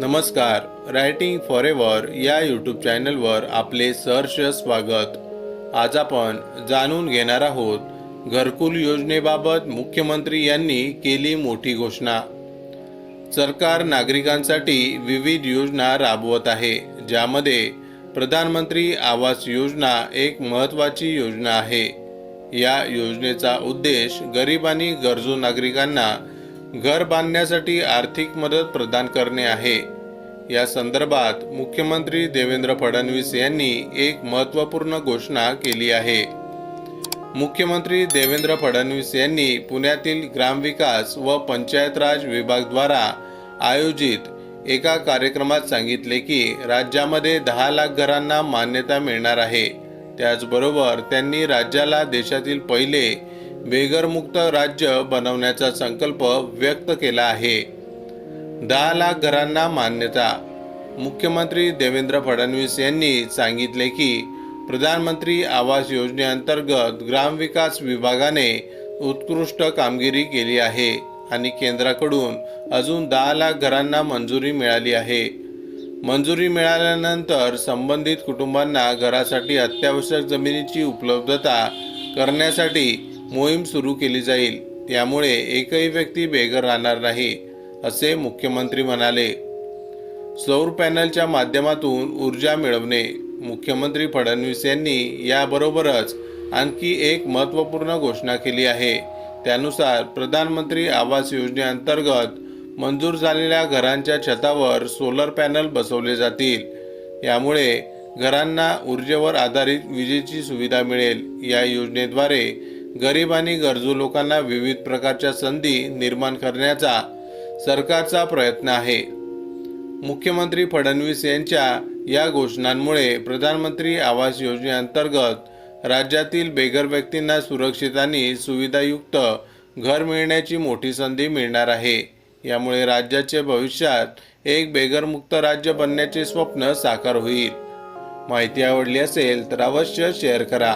नमस्कार writing for ever या YouTube चॅनलवर आपले सहर्ष स्वागत. आज आपण जाणून घेणार आहोत घरकुल योजनेबाबत मुख्यमंत्री यांनी केली मोठी घोषणा. सरकार नागरिकांसाठी विविध योजना राबवत आहे ज्यामध्ये प्रधानमंत्री आवास योजना एक महत्त्वाची योजना आहे. या योजनेचा उद्देश गरीब आणि गरजू नागरिकांना घर बांधण्यासाठी आर्थिक मदत प्रदान करणे आहे. या संदर्भात मुख्यमंत्री देवेंद्र फडणवीस यांनी एक महत्त्वपूर्ण घोषणा केली आहे. मुख्यमंत्री देवेंद्र फडणवीस यांनी पुण्यातील ग्रामविकास व पंचायत राज विभागद्वारा आयोजित एका कार्यक्रमात सांगितले की राज्यामध्ये दहा लाख घरांना मान्यता मिळणार आहे. त्याचबरोबर त्यांनी राज्याला देशातील पहिले बेघरमुक्त राज्य बनवण्याचा संकल्प व्यक्त केला आहे. दहा लाख घरांना मान्यता. मुख्यमंत्री देवेंद्र फडणवीस यांनी सांगितले की प्रधानमंत्री आवास योजनेअंतर्गत ग्रामविकास विभागाने उत्कृष्ट कामगिरी केली आहे आणि केंद्राकडून अजून दहा लाख घरांना मंजुरी मिळाली आहे. मंजुरी मिळाल्यानंतर संबंधित कुटुंबांना घरासाठी अत्यावश्यक जमिनीची उपलब्धता करण्यासाठी मोहीम सुरू केली जाईल. त्यामुळे एकही व्यक्ती बेघर राहणार नाही असे मुख्यमंत्री म्हणाले. सौर पॅनलच्या माध्यमातून ऊर्जा मिळवणे मुख्यमंत्री फडणवीस यांनी याबरोबरच आणखी एक महत्त्वपूर्ण घोषणा केली आहे. त्यानुसार प्रधानमंत्री आवास योजनेअंतर्गत मंजूर झालेल्या घरांच्या छतावर सोलर पॅनल बसवले जातील. यामुळे घरांना ऊर्जेवर आधारित विजेची सुविधा मिळेल. या योजनेद्वारे गरीब आणि गरजू लोकांना विविध प्रकारच्या संधी निर्माण करण्याचा सरकारचा प्रयत्न आहे. मुख्यमंत्री फडणवीस यांच्या या घोषणांमुळे प्रधानमंत्री आवास योजनेअंतर्गत राज्यातील बेघर व्यक्तींना सुरक्षित आणि सुविधायुक्त घर मिळण्याची मोठी संधी मिळणार आहे. यामुळे राज्याचे भविष्यात एक बेघरमुक्त राज्य बनण्याचे स्वप्न साकार होईल. माहिती आवडली असेल तर अवश्य शेअर करा.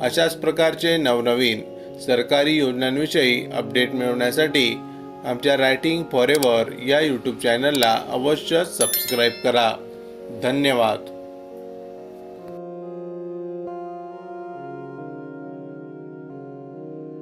अशाच प्रकारचे नवनवीन सरकारी योजनांविषयी अपडेट मिळवण्यासाठी आमच्या रायटिंग फॉर एव्हर या यूट्यूब चॅनलला अवश्य सबस्क्राईब करा. धन्यवाद.